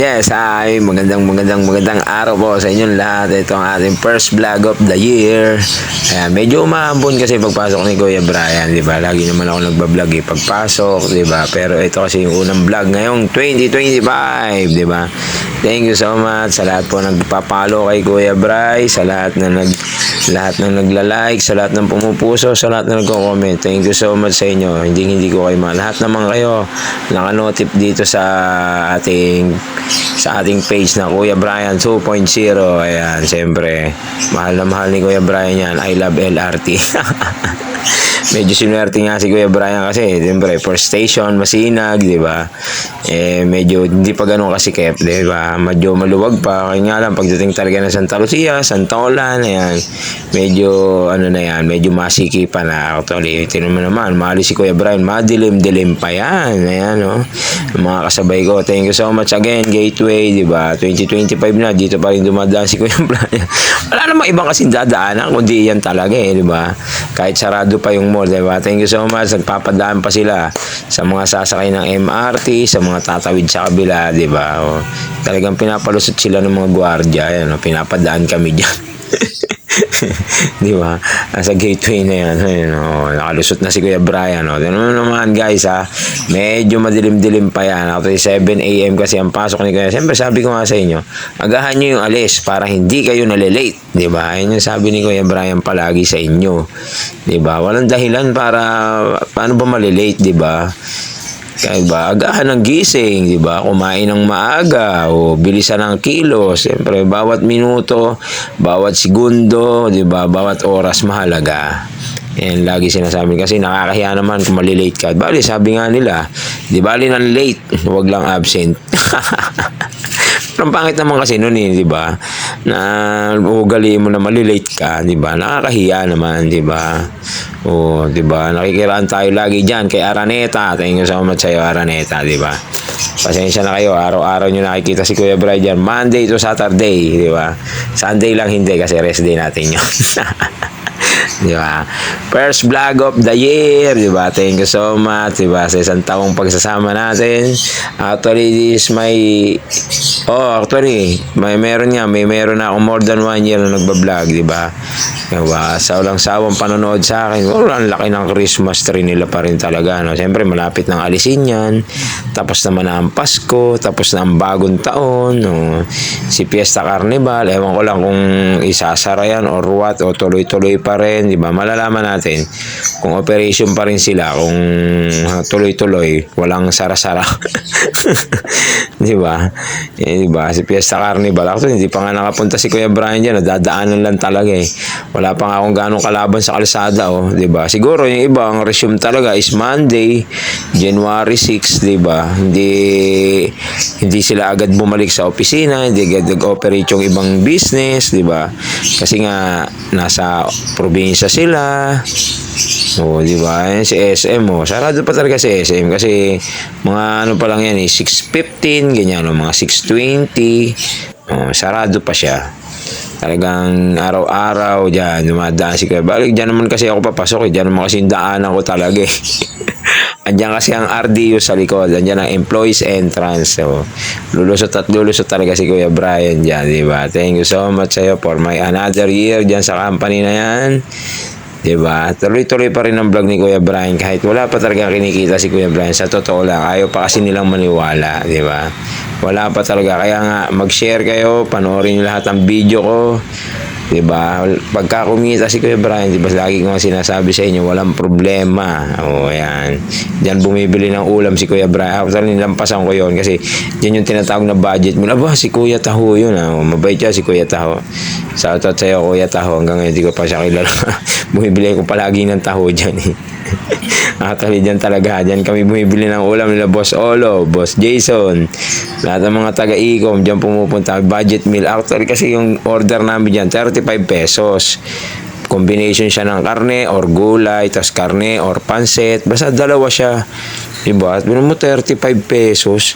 Yes, ay magandang magandang magandang araw po sa inyong lahat. Ito ang ating first vlog of the year. Ayan, medyo umahambon kasi pagpasok ni Kuya Brian, di ba? Lagi naman ako nagbablog eh, pagpasok, di ba? Pero ito kasi yung unang vlog ngayong 2025, di ba? Thank you so much sa lahat po nagpapalo kay Kuya Bry, sa lahat na nag lahat na nagla-like, sa lahat ng pumupuso, sa lahat na nagko-comment. Thank you so much sa inyo. Hindi hindi ko kayo ma. Lahat naman kayo nakanotif dito sa ating sa ating page na Kuya Brian 2.0. Ayan, siyempre, mahal na mahal ni Kuya Brian yan. I love LRT. Medyo sinuwerte nga si Kuya Brian kasi, siyempre, first station, masinag, di ba? Eh, medyo hindi pa ganun kasikip, di ba? Medyo maluwag pa. Kaya nga lang, pagdating talaga ng Santa Lucia, Santa Olan, ayan, medyo, ano na yan, medyo masikipan na. Actually, tinan naman, mahali si Kuya Brian, madilim-dilim pa yan. Ayan, no? Mga kasabay ko, thank you so much again, Gateway, di ba? 2025 na, dito pa rin dumadaan si Kuya Brian. Wala namang ibang kasing dadaanan, kundi yan talaga eh, di ba? Kahit sarado pa yung mall, di ba? Thank you so much, nagpapadaan pa sila sa mga sasakay ng MRT, sa mga tatawid sa kabila, di ba? O, talagang pinapalusot sila ng mga gwardiya, ayan, o, pinapadaan kami dyan. di ba? Nasa gateway na yan. Ayun, oh, nakalusot na si Kuya Brian. Oh. Ano naman guys ha? Medyo madilim-dilim pa yan. After 7 a.m. kasi ang pasok ni Kuya. Siyempre sabi ko nga sa inyo, agahan nyo yung alis para hindi kayo nalilate. Di ba? Ayun yung sabi ni Kuya Brian palagi sa inyo. Di ba? Walang dahilan para paano ba malilate, di ba? Kaya ba, agahan ng gising, di ba? Kumain ng maaga, o bilisan ng kilos. Siyempre, bawat minuto, bawat segundo, di ba? Bawat oras mahalaga. Yan, lagi sinasabi kasi nakakahiya naman kung malilate ka. Bali, sabi nga nila, di bali ng late, huwag lang absent. Ang pangit naman kasi noon eh, di ba? Na ugali mo na malilate ka, di ba? Nakakahiya naman, di ba? O, di ba? Nakikiraan tayo lagi diyan kay Araneta. Thank you so much sa'yo, Araneta, di ba? Pasensya na kayo, araw-araw nyo nakikita si Kuya Brad dyan. Monday to Saturday, di ba? Sunday lang hindi kasi rest day natin yun. di ba? First vlog of the year, di ba? Thank you so much, di ba? Sa isang taong pagsasama natin. Actually, this is my Oh, actually, may meron nga, may meron na ako more than one year na nagbablog, di ba? Diba? Sa walang sawang panonood sa akin, oh, ang laki ng Christmas tree nila pa rin talaga. No? Siyempre, malapit ng alisin yan. Tapos naman na ang Pasko, tapos na ang bagong taon. No? Si Fiesta Carnival, ewan ko lang kung isasara yan or what, o tuloy-tuloy pa rin. Di ba? Malalaman natin kung operation pa rin sila, kung tuloy-tuloy, walang sara-sara. di ba? Eh, di ba? Si Fiesta Carnival. Actually, hindi pa nga nakapunta si Kuya Brian dyan. Nadadaanan lang talaga eh. Wala pa nga akong ganong kalaban sa kalsada, oh. Di ba? Siguro yung iba, ang resume talaga is Monday, January 6, di ba? Hindi, hindi sila agad bumalik sa opisina, hindi agad nag-operate yung ibang business, di ba? Kasi nga, nasa probinsya sila, Oo, di ba? Si SM, oh. Sarado pa talaga si SM kasi mga ano pa lang yan eh, 6.15, ganyan, oh, mga 6.20. Oh, sarado pa siya. Talagang araw-araw dyan, dumadaan si Kuya. Balik, dyan naman kasi ako papasok eh. Dyan naman kasi daanan ko talaga eh. Andiyan kasi ang RDU sa likod. Andiyan ang employees entrance. So, lulusot at lulusot talaga si Kuya Brian dyan, di ba? Thank you so much sa'yo for my another year dyan sa company na yan. Diba? Tuloy-tuloy pa rin ang vlog ni Kuya Brian kahit wala pa talaga kinikita si Kuya Brian. Sa totoo lang, ayaw pa kasi nilang maniwala. Diba? Wala pa talaga. Kaya nga, mag-share kayo, panoorin niyo lahat ng video ko. Diba? Pagka kumita si Kuya Brian, diba, lagi ko sinasabi sa inyo, walang problema. O, yan. Diyan bumibili ng ulam si Kuya Brian. Actually, nilampasan ko yon kasi diyan yung tinatawag na budget mo. Aba, si Kuya Taho yun. Ah. Mabait siya si Kuya Taho. Shoutout sa'yo, Kuya Taho. Hanggang ngayon, hindi ko pa siya kilala. bumibili ko palagi ng taho dyan eh. Actually, dyan talaga. Dyan kami bumibili ng ulam nila Boss Olo, Boss Jason. Lahat ng mga taga-ecom, dyan pumupunta. Budget meal. Actually, kasi yung order namin dyan, 35 pesos. Combination siya ng karne or gulay, tas karne or pansit. Basta dalawa siya. Diba? At mo 35 pesos.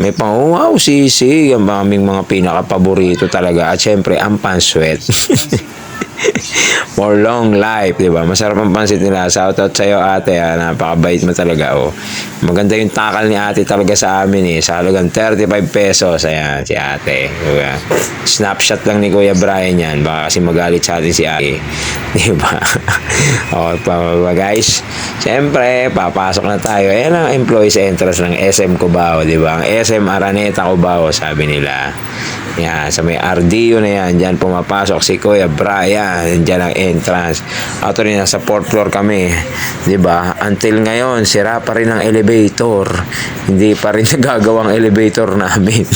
May pang, wow, sisig. Ang aming mga pinaka-paborito talaga. At syempre, ang panswet. For long life, di ba? Masarap ang pansit nila. Shoutout sa'yo, ate. Ah. Napakabait mo talaga, oh. Maganda yung takal ni ate talaga sa amin, eh. Sa halagang 35 pesos. Ayan, si ate. Diba? Snapshot lang ni Kuya Brian yan. Baka kasi magalit sa atin si ate. Di ba? o, pa, pa, guys. Siyempre, papasok na tayo. Ayan ang employees entrance ng SM Cubao, di ba? Ang SM Araneta Cubao, sabi nila. Yan, sa may RDO na yan, dyan pumapasok si Kuya Brian, dyan ang entrance. Actually, nasa fourth floor kami, di ba? Until ngayon, sira pa rin ang elevator. Hindi pa rin nagagawang elevator namin.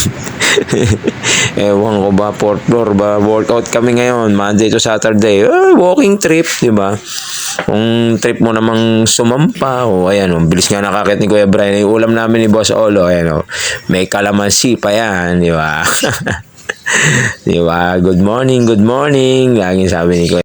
Ewan ko ba, fourth floor ba, workout kami ngayon, Monday to Saturday. Eh, walking trip, di ba? Kung trip mo namang sumampa, o ayan, o, bilis nga nakakit ni Kuya Brian. Yung ulam namin ni Boss Olo, ayan, o, may kalamansi pa yan, di ba? di ba? Good morning, good morning. Laging sabi ni Kuya